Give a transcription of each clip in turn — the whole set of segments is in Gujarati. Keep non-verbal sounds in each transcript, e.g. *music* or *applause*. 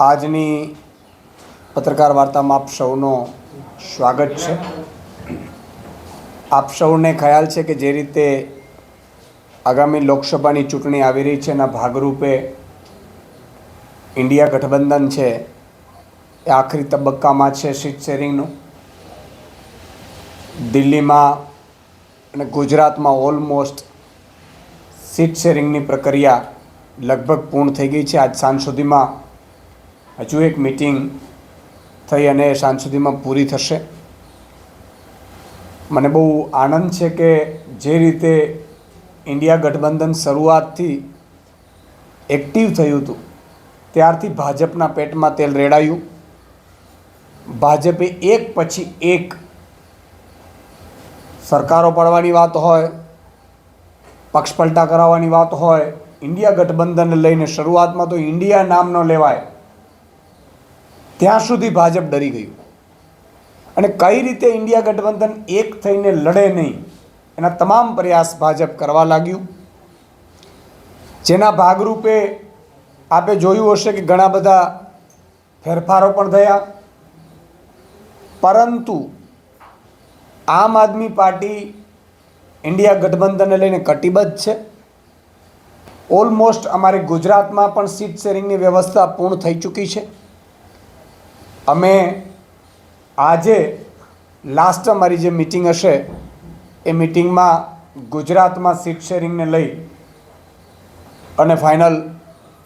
આજની પત્રકાર વાર્તામાં આપ સૌનો સ્વાગત છે. આપ સૌને ખ્યાલ છે કે જે રીતે આગામી લોકસભાની ચૂંટણી આવી રહી છે એના ભાગરૂપે ઇન્ડિયા ગઠબંધન છે એ આખરી તબક્કામાં છે સીટ શેરિંગનું. દિલ્હીમાં અને ગુજરાતમાં ઓલમોસ્ટ સીટ શેરિંગની પ્રક્રિયા લગભગ પૂર્ણ થઈ ગઈ છે. આજ સાંજ સુધીમાં હજુ એક મિટિંગ થઈ અને સાંજ સુધીમાં પૂરી થશે. મને બહુ આનંદ છે કે જે રીતે ઇન્ડિયા ગઠબંધન શરૂઆતથી એક્ટિવ થયું હતું, ત્યારથી ભાજપના પેટમાં તેલ રેડાયું. ભાજપે એક પછી એક સરકારો પાડવાની વાત હોય પક્ષપલટા કરાવવાની વાત હોય, ઇન્ડિયા ગઠબંધનને લઈને શરૂઆતમાં તો ઇન્ડિયા નામ ન લેવાય. ત્યાં સુધી ભાજપ ડરી ગયું. અને કઈ રીતે ઇન્ડિયા ગઠબંધન એક થઈને લડે નહીં, એના તમામ પ્રયાસ ભાજપ કરવા લાગ્યું. જેના ભાગરૂપે આપે જોયું હશે કે ઘણા બધા ફેરફારો પણ થયા. પરંતુ આમ આદમી પાર્ટી ઇન્ડિયા ગઠબંધનને લઈને કટિબદ્ધ છે. ઓલમોસ્ટ અમારી ગુજરાતમાં પણ સીટ શેરિંગની વ્યવસ્થા પૂર્ણ થઈ ચૂકી છે. અમે આજે લાસ્ટ અમારી જે મિટિંગ હશે, એ મિટિંગમાં ગુજરાતમાં સીટ શેરિંગને લઈ અને ફાઇનલ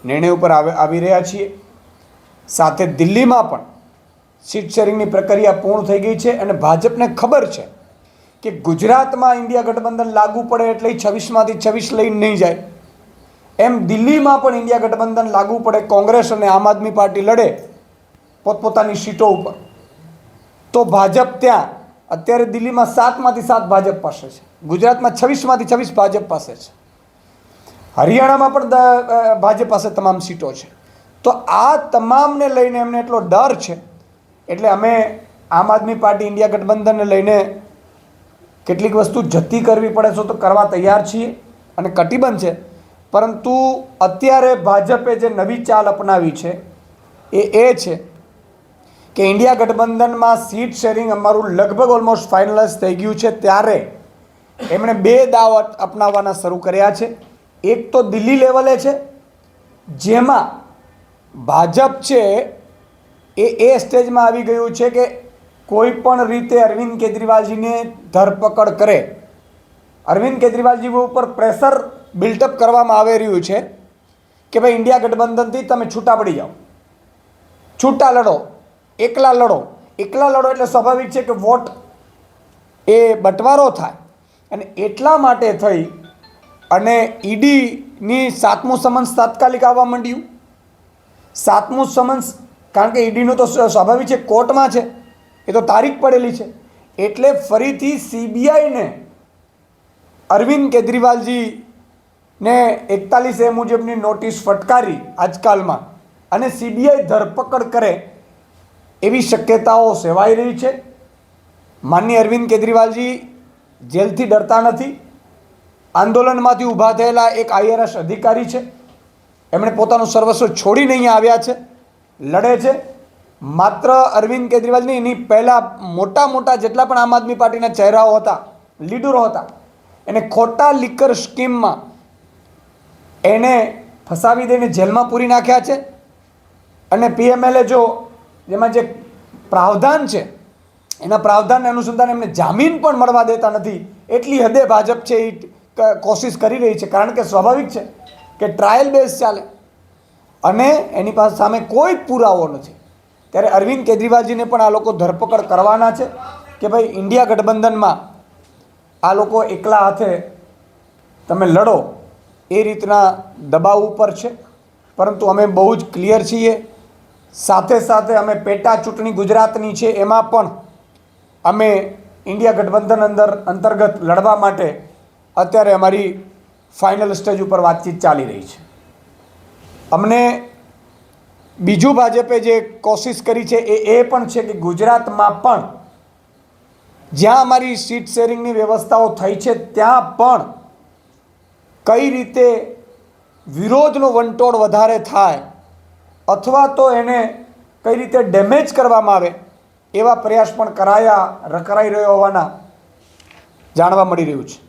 નિર્ણય ઉપર આવે રહ્યા છીએ. સાથે દિલ્હીમાં પણ સીટ શેરિંગની પ્રક્રિયા પૂર્ણ થઈ ગઈ છે અને ભાજપને ખબર છે કે ગુજરાતમાં ઇન્ડિયા ગઠબંધન લાગુ પડે એટલે છવ્વીસમાંથી છવ્વીસ લઈને નહીં જાય. એમ દિલ્હીમાં પણ ઇન્ડિયા ગઠબંધન લાગુ પડે, કોંગ્રેસ અને આમ આદમી પાર્ટી લડે પોતપોતાની સીટો ઉપર. તો ભાજપ ત્યાં, અત્યારે દિલ્હીમાં સાતમાંથી સાત ભાજપ પાસે છે. ગુજરાતમાં છવ્વીસમાંથી છવ્વીસ ભાજપ પાસે છે. હરિયાણામાં પણ ભાજપ પાસે તમામ સીટો છે. તો આ તમામને લઈને એમને એટલો ડર છે, એટલે અમે આમ આદમી પાર્ટી ઇન્ડિયા ગઠબંધનને લઈને કેટલીક વસ્તુ જતી કરવી પડે છે, તો કરવા તૈયાર છીએ અને કટિબંધ છે. પરંતુ અત્યારે ભાજપે જે નવી ચાલ અપનાવી છે, એ એ છે કે ઇન્ડિયા ગઠબંધનમાં સીટ શેરિંગ અમારું લગભગ ઓલમોસ્ટ ફાઇનલાઇઝ થઈ ગયું છે. ત્યારે એમણે બે દાવ અપનાવવાના શરૂ કર્યા છે. એક તો દિલ્હી લેવલે છે, જેમાં ભાજપ છે એ એ સ્ટેજમાં આવી ગયું છે કે કોઈ પણ રીતે અરવિંદ કેજરીવાલજીને ધરપકડ કરે. અરવિંદ કેજરીવાલજી ઉપર પ્રેશર બિલ્ટઅપ કરવામાં આવી રહ્યું છે કે ભાઈ, ઇન્ડિયા ગઠબંધનથી તમે છૂટા પડી જાઓ. છૂટા લડો. એકલા લડો. એકલા લડો એટલે સ્વાભાવિક છે કે વોટ એ બંટવારો થાય. અને એટલા માટે થઈ અને ઈડીની સાતમું સમન્સ તાત્કાલિક આવવા માંડ્યું. સાતમું સમન્સ, કારણ કે ઈડીનું તો સ્વાભાવિક છે, કોર્ટમાં છે. એ તો તારીખ પડેલી છે. એટલે ફરીથી સીબીઆઈને અરવિંદ કેજરીવાલજીને એકતાલીસ એ મુજબની નોટિસ ફટકારી આજકાલમાં. અને સીબીઆઈ ધરપકડ કરે એવી શક્યતાઓ સેવાઈ રહી છે. માનનીય અરવિંદ કેજરીવાલજી જેલથી ડરતા નથી. આંદોલનમાંથી ઊભા થયેલા એક આઈઆરએસ અધિકારી છે. એમણે પોતાનું સર્વસ્વ છોડીને અહીંયા આવ્યા છે. લડે છે. માત્ર અરવિંદ કેજરીવાલની એની પહેલાં મોટા મોટા જેટલા પણ આમ આદમી પાર્ટીના ચહેરાઓ હતા, લીડરો હતા, એને ખોટા લીકર સ્કીમમાં એને ફસાવી દઈને જેલમાં પૂરી નાખ્યા છે. અને પીએમએલએ જો જેમાં જે પ્રાવધાન છે, એના પ્રાવધાનને અનુસંધાન એમને જામીન પણ મળવા દેતા નથી. એટલી હદે ભાજપ છે એ કોશિશ કરી રહી છે, કારણ કે સ્વાભાવિક છે કે ટ્રાયલ બેઝ ચાલે અને એની પાસે સામે કોઈ પુરાવો નથી. ત્યારે અરવિંદ કેજરીવાલજીને પણ આ લોકો ધરપકડ કરવાના છે કે ભાઈ ઇન્ડિયા ગઠબંધનમાં આ લોકો એકલા હાથે તમે લડો એ રીતના દબાવ ઉપર છે. પરંતુ અમે બહુ જ ક્લિયર છીએ સાથે સાથે અમે પેટા ચૂંટણી ગુજરાતની છે, એમાં પણ અમે ઇન્ડિયા ગઠબંધન અંદર અંતર્ગત લડવા માટે અત્યારે અમારી ફાઇનલ સ્ટેજ ઉપર વાતચીત ચાલી રહી છે. અમને બીજું ભાજપે જે કોશિશ કરી છે, એ એ પણ છે કે ગુજરાતમાં પણ જ્યાં અમારી સીટ શેરિંગની વ્યવસ્થાઓ થઈ છે, ત્યાં પણ કઈ રીતે વિરોધનો વંટોળ વધારે થાય અથવા તો એને કઈ રીતે ડેમેજ કરવામાં આવે એવા પ્રયાસ પણ કરાયા કરાઈ રહ્યો હોવાના જાણવા મળી રહ્યું છે.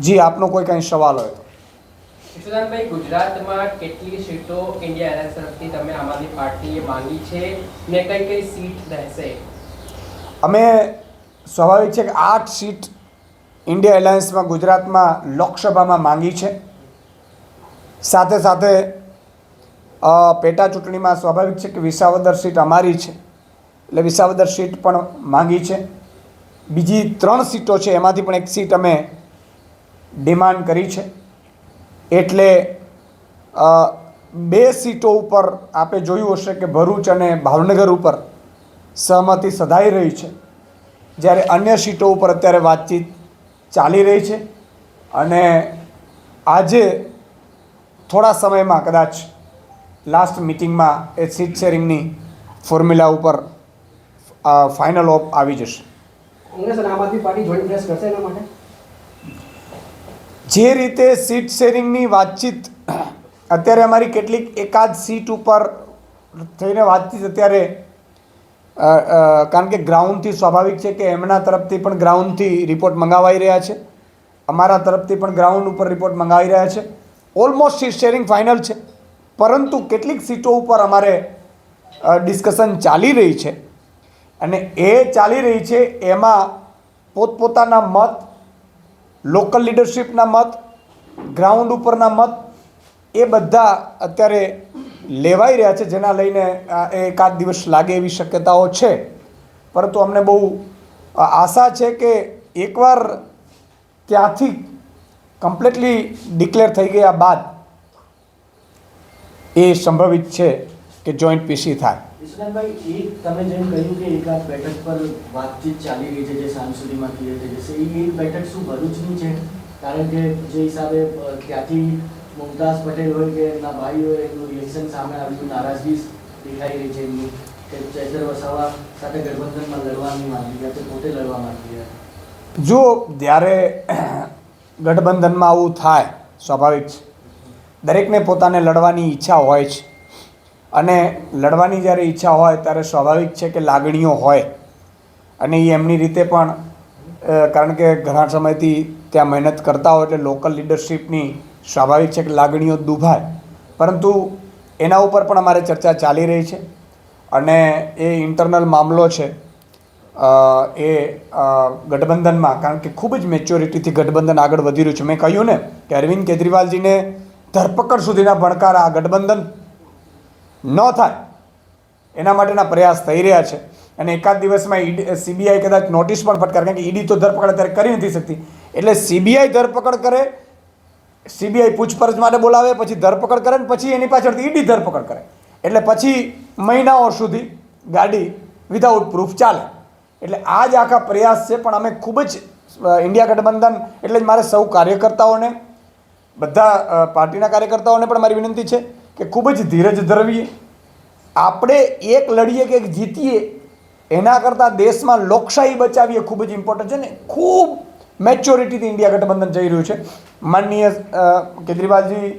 જી આપનો કોઈ કંઈ સવાલ હોય ઈશુદાનભાઈ ગુજરાતમાં કેટલી સીટો ઇન્ડિયા એલાયન્સ તરફથી તમે આમ આદમી પાર્ટીએ માંગી છે ને કઈ કઈ સીટ રહેશે? અમે સ્વાભાવિક છે કે આઠ સીટ ઇન્ડિયા એલાયન્સમાં ગુજરાતમાં લોકસભામાં માંગી છે. સાથે સાથે પેટા ચૂંટણીમાં સ્વાભાવિક છે કે વિસાવદર સીટ અમારી છે. એટલે વિસાવદર સીટ પણ માંગી છે. બીજી ત્રણ સીટો છે, એમાંથી પણ એક સીટ અમે ડિમાન્ડ કરી છે. એટલે બે સીટો ઉપર આપે જોયું હશે કે ભરૂચ અને ભાવનગર ઉપર સહમતિ સધાઈ રહી છે. જ્યારે અન્ય સીટો ઉપર અત્યારે વાતચીત ચાલી રહી છે. અને આજે થોડા સમયમાં કદાચ લાસ્ટ મિટિંગમાં એ સીટ શેરિંગની ફોર્મ્યુલા ઉપર ફાઇનલ ઓફ આવી જશે. જે રીતે સીટ શેરિંગની વાતચીત અત્યારે અમારી કેટલીક એકાદ સીટ ઉપર થઈને વાતચીત અત્યારે કારણ કે ગ્રાઉન્ડથી સ્વાભાવિક છે કે એમના તરફથી પણ ગ્રાઉન્ડથી રિપોર્ટ મંગાવાઈ રહ્યા છે. અમારા તરફથી પણ ગ્રાઉન્ડ ઉપર રિપોર્ટ મંગાવી રહ્યા છે. ઓલમોસ્ટ સીટ શેરિંગ ફાઇનલ છે. પરંતુ કેટલીક સીટો ઉપર અમારે ડિસ્કશન ચાલી રહી છે. અને એ ચાલી રહી છે, એમાં પોતપોતાના મત લોકલ લીડરશિપના મત ગ્રાઉન્ડ ઉપરના મત, એ બધા અત્યારે લેવાઈ રહ્યા છે, જેના લઈને એકાદ દિવસ લાગે એવી શક્યતાઓ છે. પરંતુ અમને બહુ આશા છે કે એકવાર ત્યાંથી કમ્પ્લીટલી ડિક્લેર થઈ ગયા બાદ એ સંભવિત છે કે જોઈન્ટ પીસી થાય. ઈશ્વરભાઈ એક તમે જેમ કહ્યું કે એકાદ બેઠક પર વાતચીત ચાલી રહી છે જે સાંજ સુધીમાં ક્લિયર થઈ જશે. એ એક બેઠક શું ભરૂચની છે? કારણ કે જે હિસાબે ત્યાંથી મુમતાઝ પટેલ હોય કે એમના ભાઈ હોય એમનું રિએક્શન સામે આવ્યું નારાજગી દેખાઈ રહી છે એમની. કે ચૈતર વસાવા સાથે ગઠબંધનમાં લડવાની માંગી રહ્યા છે પોતે લડવા માંગી રહ્યા જો જ્યારે ગઠબંધનમાં આવું થાય સ્વાભાવિક છે. દરેકને પોતાને લડવાની ઈચ્છા હોય છે અને લડવાની જ્યારે ઈચ્છા હોય ત્યારે સ્વાભાવિક છે કે લાગણીઓ હોય. અને એ એમની રીતે પણ કારણ કે ઘણા સમયથી ત્યાં મહેનત કરતા હોય એટલે લોકલ લીડરશિપની સ્વાભાવિક છે કે લાગણીઓ દુભાય. પરંતુ એના ઉપર પણ અમારે ચર્ચા ચાલી રહી છે. અને એ ઇન્ટરનલ મામલો છે એ ગઠબંધનમાં, કારણ કે ખૂબ જ મેચ્યોરિટીથી ગઠબંધન આગળ વધી રહ્યું છે. મેં કહ્યું ને કે અરવિંદ કેજરીવાલજીને ધરપકડ સુધીના ભણકાર આ ગઠબંધન ન થાય. એના માટેના પ્રયાસ થઈ રહ્યા છે. અને એકાદ દિવસમાં ઈડી સીબીઆઈ કદાચ નોટિસ પણ ફટકાર, કારણ કે ઈડી તો ધરપકડ અત્યારે કરી નથી શકતી. એટલે સીબીઆઈ ધરપકડ કરે, સીબીઆઈ પૂછપરછ માટે બોલાવે, પછી ધરપકડ કરે ને પછી એની પાછળથી ઈડી ધરપકડ કરે. એટલે પછી મહિનાઓ સુધી ગાડી વિધાઉટ પ્રૂફ ચાલે. એટલે આ જ આખા પ્રયાસ છે, પણ અમે ખૂબ જ ઇન્ડિયા ગઠબંધન એટલે જ મારે સૌ કાર્યકર્તાઓને બધા પાર્ટીના કાર્યકર્તાઓને પણ મારી વિનંતી છે કે ખૂબ જ ધીરજ ધરવીએ. આપણે એક લડીએ કે જીતીએ, એના કરતાં દેશમાં લોકશાહી બચાવીએ ખૂબ જ ઇમ્પોર્ટન્ટ છે ને. ખૂબ મેચ્યોરિટીથી ઇન્ડિયા ગઠબંધન જઈ રહ્યું છે. માનનીય કેજરીવાલજી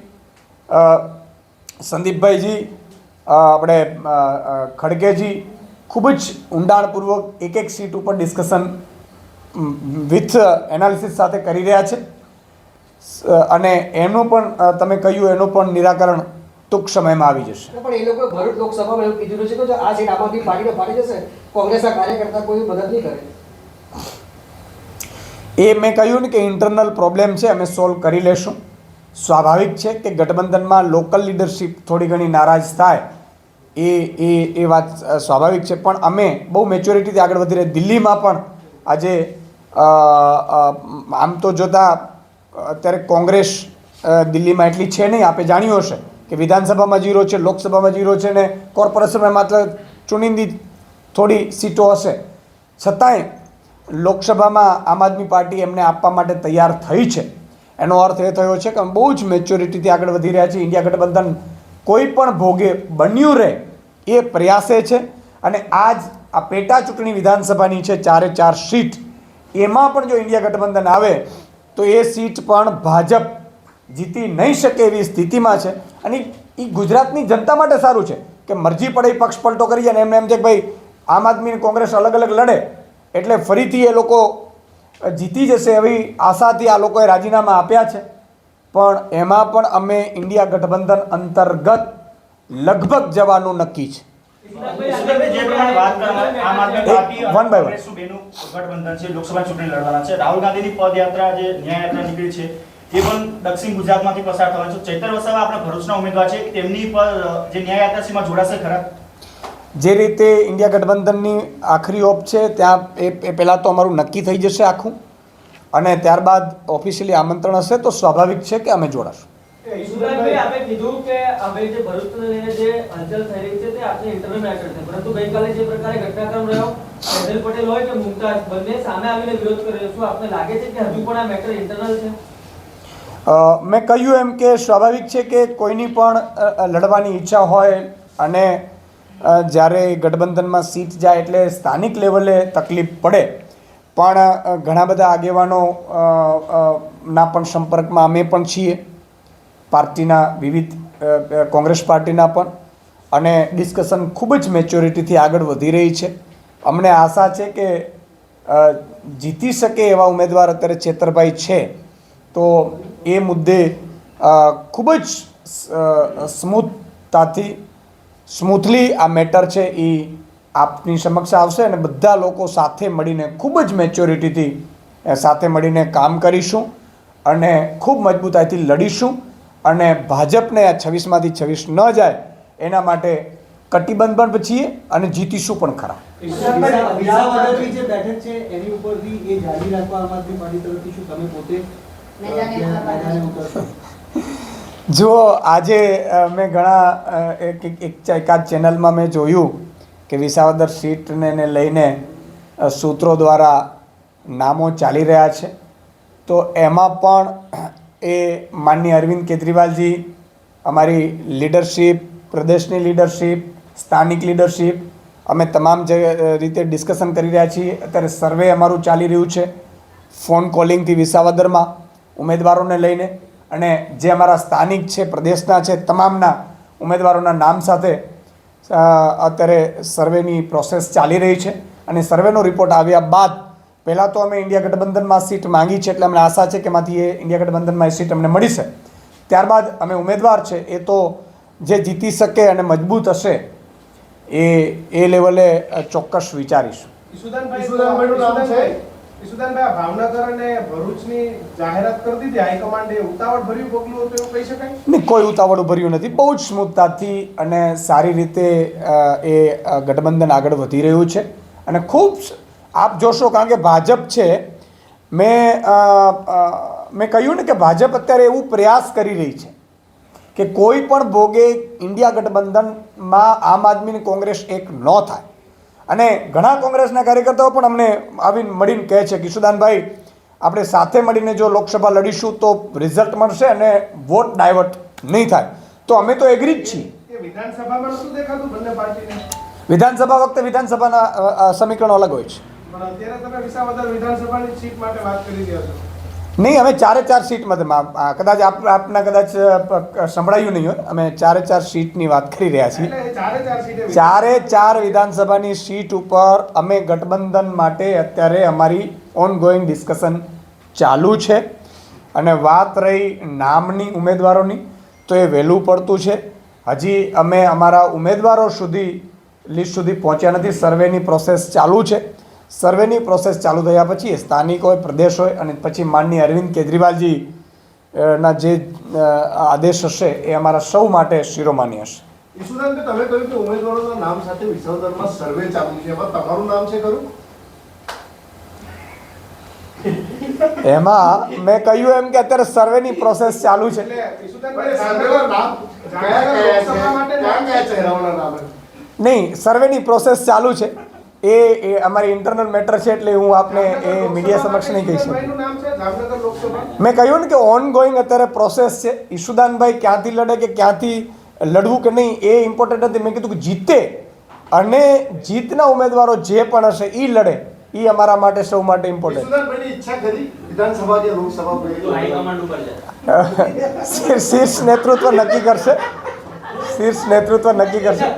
સંદીપભાઈજી આપણે ખડગેજી, ખૂબ જ ઊંડાણપૂર્વક એક એક સીટ ઉપર ડિસ્કશન વિથ એનાલિસિસ સાથે કરી રહ્યા છે. અને એનું પણ તમે કહ્યું એનું પણ નિરાકરણ ટૂંક સમયમાં આવી જશે. પણ એ લોકોએ ભરૂચ લોકસભામાં એવું કીધું છે કે આ સીટ આમ આદમી પાર્ટીને ફાડી જશે કોંગ્રેસના કાર્યકર્તા કોઈ મદદ નહીં કરે. એ મેં કહ્યું ને કે ઇન્ટરનલ પ્રોબ્લેમ છે અમે સોલ્વ કરી લેશું. સ્વાભાવિક છે કે ગઠબંધનમાં લોકલ લીડરશીપ થોડી ઘણી નારાજ થાય એ એ એ વાત સ્વાભાવિક છે. પણ અમે બહુ મેચ્યોરિટીથી આગળ વધી રહ્યા. દિલ્હીમાં પણ આજે આમ તો જોતાં અત્યારે કોંગ્રેસ દિલ્હીમાં એટલી છે નહીં, આપે જાણ્યું હશે કે વિધાનસભામાં જીરો છે, લોકસભામાં જીરો છે ને કોર્પોરેશનમાં માત્ર ચુનિંદી થોડી સીટો હશે. છતાંય લોકસભામાં આમ આદમી પાર્ટી એમને આપવા માટે તૈયાર થઈ છે. એનો અર્થ એ થયો છે કે બહુ જ મેચ્યોરિટીથી આગળ વધી રહ્યા છે. ઇન્ડિયા ગઠબંધન કોઈ પણ ભોગે બન્યું રહે એ પ્રયાસે છે અને આજ આ પેટા ચૂંટણી વિધાનસભાની છે ચારે ચાર સીટ. એમાં પણ જો ઇન્ડિયા ગઠબંધન આવે તો એ સીટ પણ ભાજપ જીતી નહીં શકે એવી સ્થિતિમાં છે. અને એ ગુજરાતની જનતા માટે સારું છે કે મરજી પડે પક્ષ પલટો કરી અને એમને એમ છે કે ભાઈ, આમ આદમી કોંગ્રેસ અલગ અલગ લડે એટલે ફરીથી એ લોકો જીતી જશે એવી આશાથી આ લોકોએ રાજીનામા આપ્યા છે. પણ એમાં પણ અમે ઇન્ડિયા ગઠબંધન અંતર્ગત લગભગ જવાનું નક્કી છે. One. કોંગ્રેસનું બેનું ગઠબંધન છે લોકસભા ચૂંટણી લડવાના છે. રાહુલ ગાંધીની પદયાત્રા જે ન્યાયયાત્રા નીકળી છે એ પણ દક્ષિણ ગુજરાતમાંથી પસાર થવાની છે. ચૈતર વસાવા આપણા ભરૂચના ઉમેદવાર છે તેમની પર જે ન્યાય યાત્રા જોડાશે ખરા? જે રીતે ઇન્ડિયા ગઠબંધનની આખરી ઓપ છે ત્યાં એ પહેલાં તો અમારું નક્કી થઈ જશે આખું. અને ત્યારબાદ ઓફિશિયલી આમંત્રણ હશે તો સ્વાભાવિક છે કે અમે જોડાશું. ઈશ્વરભાઈ આપે કીધું કે હવે જે ભરૂચને લઈને જે હલચલ થઈ રહી છે તે આપની ઇન્ટરનલ મેટર છે. પરંતુ ગઈકાલે જે પ્રકારે ઘટનાક્રમ રહ્યો ફૈઝલ પટેલ હોય કે મુમતાઝ બંને સામે આવીને વિરોધ કર્યો. શું આપને લાગે છે કે હજુ પણ આ મેટર ઇન્ટરનલ છે? મેં કહ્યું એમ કે સ્વાભાવિક છે કે કોઈની પણ લડવાની ઈચ્છા હોય અને જ્યારે ગઠબંધનમાં સીટ જાય એટલે સ્થાનિક લેવલે તકલીફ પડે પણ ઘણા બધા આગેવાનો ના પણ સંપર્કમાં અમે પણ છીએ. પાર્ટીના વિવિધ કોંગ્રેસ પાર્ટીના પણ. અને ડિસ્કશન ખૂબ જ મેચ્યોરિટીથી આગળ વધી રહી છે. અમને આશા છે કે જીતી શકે એવા ઉમેદવાર અત્યારે છેતરભાઈ છે. તો એ મુદ્દે ખૂબ જ સ્મૂથતાથી, સ્મૂથલી આ મેટર છે એ આપની સમક્ષ આવશે અને બધા લોકો સાથે મળીને ખૂબ જ મેચ્યોરિટીથી સાથે મળીને કામ કરીશું અને ખૂબ મજબૂતાઈથી લડીશું. અને ભાજપને આ છવ્વીસમાંથી છવ્વીસ ન જાય એના માટે કટિબંધ પણ છીએ અને જીતીશું પણ ખરા. જે બેઠક છે એની ઉપરથી એ જાળવી રાખવા આમ આદમી પાર્ટી તરફથી શું તમે પોતે અ, મેદાને ત્યાં ઉતરવાના મેદાને છો? ઉતરશો? જુઓ આજે મેં ઘણા એક એક- એક એકાદ ચેનલમાં મેં જોયું કે વિસાવદર સીટને ને લઈને સૂત્રો દ્વારા નામો ચાલી રહ્યા છે. તો એમાં પણ એ માનનીય અરવિંદ કેજરીવાલજી, અમારી લીડરશીપ, પ્રદેશની લીડરશીપ, સ્થાનિક લીડરશીપ, અમે તમામ જે રીતે ડિસ્કશન કરી રહ્યા છીએ. અત્યારે સર્વે અમારું ચાલી રહ્યું છે ફોન કોલિંગથી વિસાવદરમાં ઉમેદવારોને લઈને. અને જે અમારા સ્થાનિક છે, પ્રદેશના છે, તમામના ઉમેદવારોના નામ સાથે અત્યારે સર્વેની પ્રોસેસ ચાલી રહી છે. અને સર્વેનો રિપોર્ટ આવ્યા બાદ પહેલાં તો અમે ઇન્ડિયા ગઠબંધનમાં સીટ માંગી છે એટલે અમને આશા છે કે એમાંથી એ ઇન્ડિયા ગઠબંધનમાં એ સીટ અમને મળી છે. ત્યારબાદ અમે ઉમેદવાર છે એ તો જે જીતી શકે અને મજબૂત હશે એ એ લેવલે ચોક્કસ વિચારીશું. કોઈ ઉતાવળું ભર્યું નથી. બહુ જ સ્મૂથતાથી અને સારી રીતે એ ગઠબંધન આગળ વધી રહ્યું છે. અને ખૂબ આપ જોશો કારણ કે ભાજપ છે. મેં મેં કહ્યું ને કે ભાજપ અત્યારે એવું પ્રયાસ કરી રહી છે કે કોઈ પણ ભોગે ઇન્ડિયા ગઠબંધનમાં આમ આદમી કોંગ્રેસ એક ન થાય. અને ઘણા કોંગ્રેસના કાર્યકર્તાઓ પણ અમને આવીને મળીને કહે છે કિશુદાનભાઈ આપણે સાથે મળીને જો લોકસભા લડીશું તો રિઝલ્ટ મળશે અને વોટ ડાયવર્ટ નહીં થાય. તો અમે તો એગ્રી જ છીએ. વિધાનસભામાં નતું દેખાતું બંને પાર્ટીને? વિધાનસભા વખતે વિધાનસભાના સમીકરણો અલગ હોય છે. નહીં અમે ચારે ચાર સીટમાં કદાચ આપ આપના કદાચ સંભળાયું નહીં હોય અમે ચારે ચાર સીટની વાત કરી રહ્યા છીએ. ચારે ચાર ચારે ચાર વિધાનસભાની સીટ ઉપર અમે ગઠબંધન માટે અત્યારે અમારી ઓનગોઈંગ ડિસ્કશન ચાલુ છે. અને વાત રહી નામની ઉમેદવારોની તો એ વહેલું પડતું છે. હજી અમે અમારા ઉમેદવારો સુધી લિસ્ટ સુધી પહોંચ્યા નથી. સર્વેની પ્રોસેસ ચાલુ છે. સર્વેની પ્રોસેસ ચાલુ થયા પછી સ્થાનિક હોય પ્રદેશ હોય અને પછી માનનીય અરવિંદ કેજરીવાલજી ના જે આદેશ હશે એ અમારા સૌ માટે શિરોમાન્ય હશે. ઈશુદાનભાઈ તમે કહ્યું કે ઉમેદવારોના નામ સાથે વિસાવદરમાં સર્વે ચાલુ છે એમાં તમારું નામ છે ખરું? એમાં મેં કહ્યું એમ કે અત્યારે સર્વેની પ્રોસેસ ચાલુ છે? નહીં સર્વેની પ્રોસેસ ચાલુ છે. એ એ અમારી ઇન્ટરનલ મેટર છે એટલે હું આપને એ મીડિયા સમક્ષ નહીં કહી શકું. મેં કહ્યું ને કે ઓન ગોઈંગ અત્યારે પ્રોસેસ છે. ઈશુદાનભાઈ ક્યાંથી લડે કે ક્યાંથી લડવું કે નહીં એ ઇમ્પોર્ટન્ટ નથી. મેં કીધું કે જીતે અને જીતના ઉમેદવારો જે પણ હશે એ લડે. એ અમારા માટે સૌ માટે ઇમ્પોર્ટન્ટ ઈશુદાનભાઈની ઈચ્છા ખરી? વિધાનસભા કે લોકસભા તો હાઈકમાન્ડ ઉપર છે *laughs* શીર્ષ નેતૃત્વ નક્કી કરશે. શીર્ષ નેતૃત્વ નક્કી કરશે.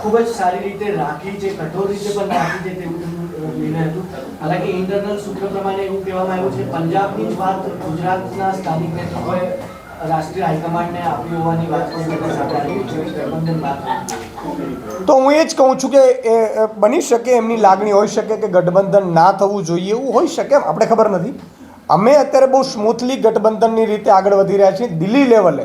ખૂબ જ સારી રીતે રાખી છે, કઠોર રીતે પણ રાખી છે તેવું નિર્ણય હતું. હાલાકી ઇન્ટરનલ સૂત્ર પ્રમાણે એવું કહેવામાં આવ્યું છે, પંજાબની જ વાત ગુજરાતના સ્થાનિક નેતૃત્વએ તો હું એ જ કહું છું કે એ બની શકે, એમની લાગણી હોઈ શકે કે ગઠબંધન ના થવું જોઈએ, એવું હોઈ શકે આપણે ખબર નથી. અમે અત્યારે બહુ સ્મૂથલી ગઠબંધનની રીતે આગળ વધી રહ્યા છીએ. દિલ્હી લેવલે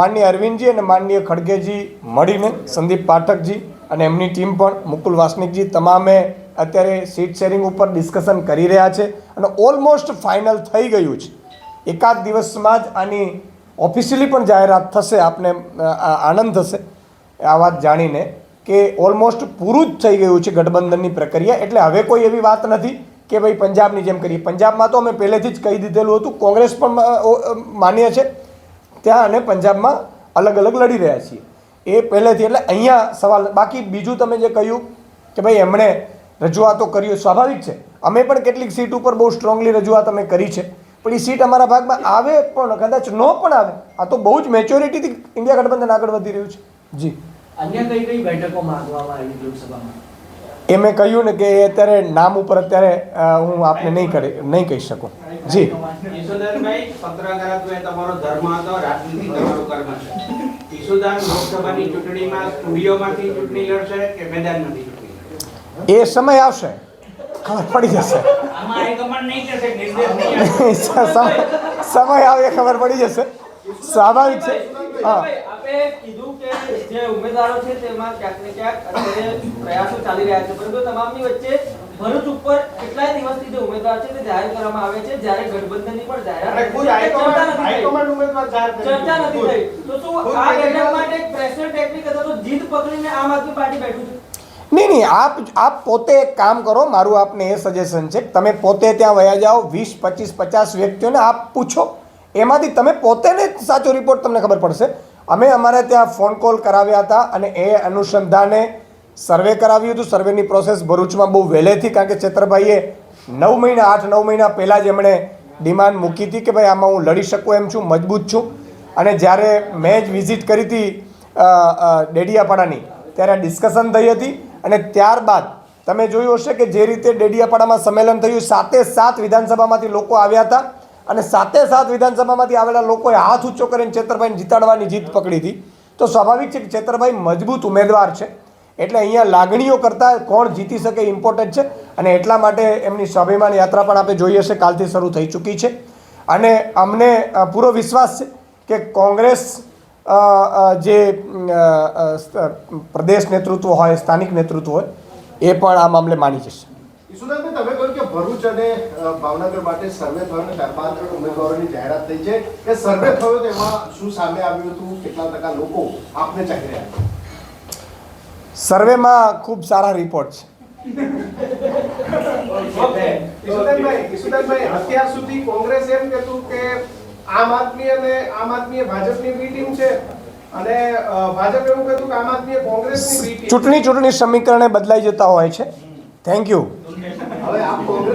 માનનીય અરવિંદજી અને માનનીય ખડગેજી મળીને, સંદીપ પાઠકજી અને એમની ટીમ પણ, મુકુલ વાસનિકજી તમામે અત્યારે સીટ શેરિંગ ઉપર ડિસ્કશન કરી રહ્યા છે. અને ઓલમોસ્ટ ફાઇનલ થઈ ગયું છે. એકાદ દિવસમાં જ આની ઓફિશિયલી પણ જાહેરાત થશે, આપને આનંદ થશે. આ વાત જાણીને કે ઓલમોસ્ટ પૂરું જ થઈ ગયું છે ગઠબંધનની પ્રક્રિયા, એટલે હવે કોઈ એવી વાત નથી કે ભાઈ પંજાબની જેમ કરીએ. પંજાબમાં તો અમે પહેલેથી જ કહી દીધેલું હતું, કોંગ્રેસ પણ માન્ય છે. ત્યાં અને પંજાબમાં અલગ અલગ લડી રહ્યા છીએ. એ પહેલેથી, એટલે અહીંયા સવાલ, બાકી બીજું તમે જે કહ્યું કે ભાઈ એમણે રજૂઆતો કરી સ્વાભાવિક છે. અમે પણ કેટલીક સીટ ઉપર બહુ સ્ટ્રોંગલી રજૂઆત અમે કરી છે. પણ એ સીટ અમારા ભાગમાં આવે પણ કદાચ ન પણ આવે. આ તો બહુ જ મેચ્યોરિટીથી ઇન્ડિયા ગઠબંધન આગળ વધી રહ્યું છે. જી. અન્ય કઈ કઈ બેઠકો માંગવામાં આવી લોકસભામાં? એ મેં કહ્યું ને કે અત્યારે નામ ઉપર અત્યારે હું આપને નહીં કરી નહીં કહી શકું. જી. ઈશુદાનભાઈ પત્રકારત્વ એ તમારો ધર્મ હતો રાજનીતિ તમારો કર્મ છે. ઈશુદાન લોકસભાની ચૂંટણીમાં સ્ટુડિયોમાંથી ચૂંટણી લડશે કે મેદાનમાંથી ચૂંટણી એ સમય આવશે. ખબર પડી જશે. *laughs* સમય આવે ખબર પડી જશે. સ્વાભાવિક છે. હા. કીધું કે જે ઉમેદવારો છે તેમાં ક્યાંક ને ક્યાંક અત્યારે પ્રયાસો ચાલી રહ્યા છે. પરંતુ તમામની વચ્ચે ભરૂચ ઉપર કેટલાય દિવસથી જે ઉમેદવાર છે તે જાહેર કરવામાં આવે છે. જ્યારે ગઠબંધનની પણ જાહેરાત. ચર્ચા નથી થઈ. તો શું આ બેઠક માટે પ્રેશર ટેકનિક અથવા તો જીદ પકડીને આમ આદમી પાર્ટી બેઠું છે? નહીં નહીં, આપ આપ પોતે એક કામ કરો, મારું આપને એ સજેશન છે તમે પોતે ત્યાં વયા જાઓ, વીસ, પચીસ, પચાસ વ્યક્તિઓને આપ પૂછો. એમાંથી તમે પોતેને સાચો રિપોર્ટ તમને ખબર પડશે. અમે અમારે ત્યાં ફોન કોલ કરાવ્યા હતા અને એ અનુસંધાને સર્વે કરાવ્યું હતું. સર્વેની પ્રોસેસ ભરૂચમાં બહુ વહેલેથી, કારણ કે ચેતરભાઈએ નવ મહિના, આઠ, નવ મહિના પહેલાં જ એમણે ડિમાન્ડ મૂકી હતી કે ભાઈ, આમાં હું લડી શકું એમ છું, મજબૂત છું. અને જ્યારે મેં જ વિઝિટ કરી હતી ડેડિયાપાડાની, ત્યારે ડિસ્કશન થઈ હતી. અને ત્યારબાદ તમે જોયું હશે કે જે રીતે ડેડિયાપાડામાં સંમેલન થયું, સાતે સાત વિધાનસભામાંથી લોકો આવ્યા હતા અને સાતે સાત વિધાનસભામાંથી આવેલા લોકોએ હાથ ઊંચો કરીને ચેતરભાઈને જીતાડવાની જીત પકડી હતી. તો સ્વાભાવિક છે કે ચેતરભાઈ મજબૂત ઉમેદવાર છે. એટલે અહીંયા લાગણીઓ કરતાં કોણ જીતી શકે ઇમ્પોર્ટન્ટ છે અને એટલા માટે એમની સ્વાભિમાન યાત્રા પણ આપણે જોઈએ છે, કાલથી શરૂ થઈ ચૂકી છે. અને અમને પૂરો વિશ્વાસ છે કે કોંગ્રેસ જે પ્રદેશ નેતૃત્વ હોય સ્થાનિક નેતૃત્વ હોય એ પણ આ મામલે માની જશે. તમે કહ્યું કે ભરૂચ અને ભાવનગર માટે સર્વે થયો અને ચાર ઉમેદવારોની જાહેરાત થઈ છે. કે સર્વે થયો તેમાં શું સામે આવ્યું હતું? કેટલા ટકા લોકો આપને ચાહી રહ્યા સર્વેમાં ખૂબ સારા રિપોર્ટ છે. ઈશુદાનભાઈ અત્યાર સુધી કોંગ્રેસ એમ કહેતું કે આમ આદમી અને આમ આદમી ભાજપની બી ટીમ છે અને ભાજપ એવું કહેતું કે આમ આદમી કોંગ્રેસની ચૂંટણી ચૂંટણી સમીકરણે બદલાઈ જતા હોય છે. થેન્ક યુ હવે આપ કોંગ્રેસ